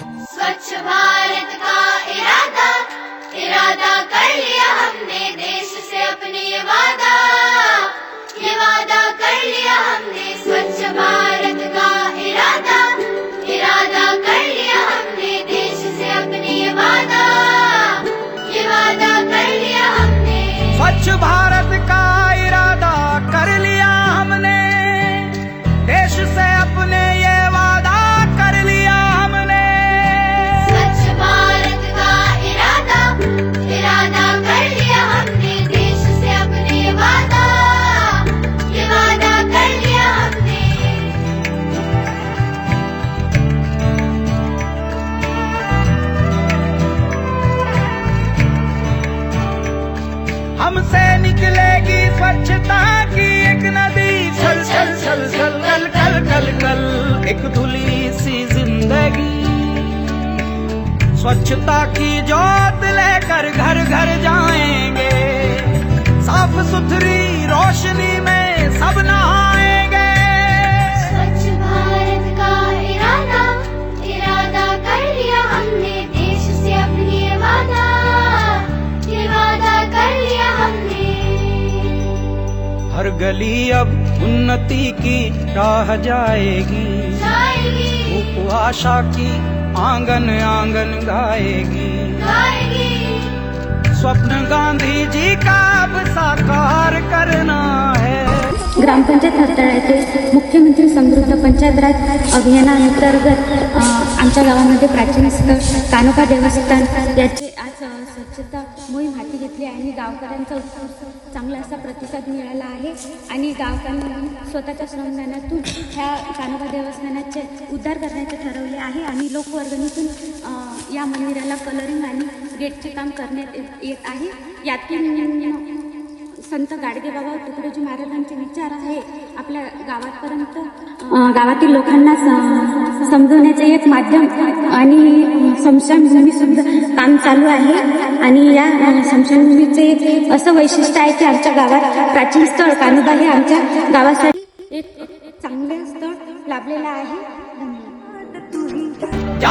स्वच्छ भारत का इरादा? इरादा कर लिया हमने देश से अपने ये वादा। ये वादा कर लिया हमने स्वच्छ भारत का इरादा। इरादा कर लिया हमने देश से अपने ये वादा। ये वादा कर लिया हमने। स्वच्छ भारत स्वच्छता की जोत लेकर घर घर जाएँगे। साफ़ सुथरी रोशनी में सब नहाएँगे। स्वच्छ भारत का इरादा इरादा कर लिया हमने देश से अपनी ये वादा ये वादा कर लिया हमने। हर गली अब उन्नति की राह जाएगी। जाएगी। आशा की आंगन आंगन गाएगी। गाएगी। स्वप्न गांधी जी का अब साकार करना है। ग्रामपंचायत हाताळा येथे मुख्यमंत्री समृद्ध पंचायत राज अभियानांतर्गत अ, आमच्या गावामध्ये प्राचीन स्थळ कानोबा देवस्थान याची स्वच्छता मोहीम हाती घेतली आणि गावकऱ्यांचा उत्स्फूर्त चांगला असा प्रतिसाद मिळाला आहे. आणि गावकऱ्यांनी स्वतःच्या श्रमदानातून ह्या कानोबा देवस्थानाचे उद्धार करण्याचे ठरवले आहे. आणि लोकवर्गणीतून या मंदिराला कलरिंग आणि गेटचे काम करण्यात येत- येत आहे. यातील संत गाडगेबाबा तुकडोजी महाराजांचे विचार आहे. आपल्या गावापर्यंत गावातील लोकांना समजवण्याचे एक माध्यम आणि स्मशानभूमी सुद्धा काम चालू आहे. आणि या अ, स्मशानभूमीचे असं वैशिष्ट्य आहे की आमच्या गावात प्राचीन स्थळ कानोबा हे आमच्या गावासाठी एक एक चांगले स्थळ लाभलेलं आहे. धन्यवाद.